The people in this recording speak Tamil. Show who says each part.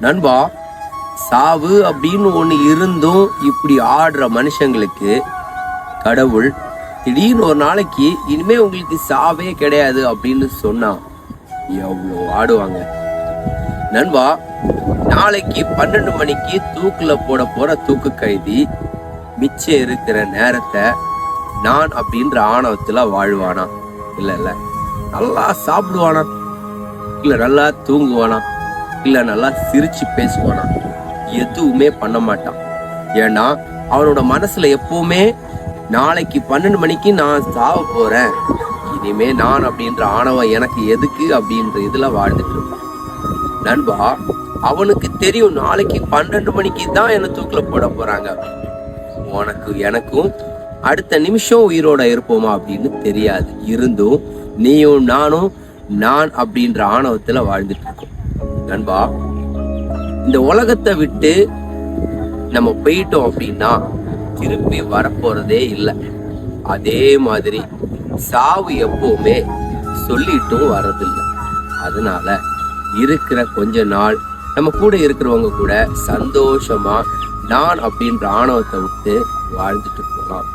Speaker 1: நண்பா சாவு அப்படின்னு ஒன்று இருந்தும் இப்படி ஆடுற மனுஷங்களுக்கு கடவுள் திடீர்னு ஒரு நாளைக்கு இனிமே உங்களுக்கு சாவே கிடையாது அப்படின்னு சொன்னா எவ்வளோ ஆடுவாங்க. நண்பா நாளைக்கு பன்னெண்டு மணிக்கு தூக்கில் போட போற தூக்கு கைதி மிச்சம் இருக்கிற நேரத்தை நான் அப்படின்ற ஆணவத்தில் வாழ்வானா? இல்லை இல்லை. நல்லா சாப்பிடுவானா? இல்லை நல்லா தூங்குவானா? இல்லை நல்லா சிரிச்சு பேசுவானா? எதுவுமே பண்ண மாட்டான். ஏன்னா அவனோட மனசுல எப்பவுமே நாளைக்கு பன்னெண்டு மணிக்கு நான் சாவ போறேன். இனிமே நான் அப்படின்ற ஆணவம் எனக்கு எதுக்கு? அப்படின்ற இதுல வாழ்ந்துட்டு இருப்பான். நண்பா அவனுக்கு தெரியும் நாளைக்கு பன்னெண்டு மணிக்கு தான் என்னை தூக்கில போட போறாங்க. உனக்கு எனக்கும் அடுத்த நிமிஷம் உயிரோட இருப்போமா அப்படின்னு தெரியாது. இருந்தும் நீயும் நானும் நான் அப்படின்ற ஆணவத்துல வாழ்ந்துட்டு இருக்கோம். நண்பா இந்த உலகத்தை விட்டு நம்ம போயிட்டோம் அப்படின்னா திருப்பி வரப்போறதே இல்லை. அதே மாதிரி சாவு எப்பவுமே சொல்லிட்டும் வர்றதில்லை. அதனால இருக்கிற கொஞ்ச நாள் நம்ம கூட இருக்கிறவங்க கூட சந்தோஷமா நான் அப்படின்ற ஆணவத்தை விட்டு வாழ்ந்துட்டு போகலாம்.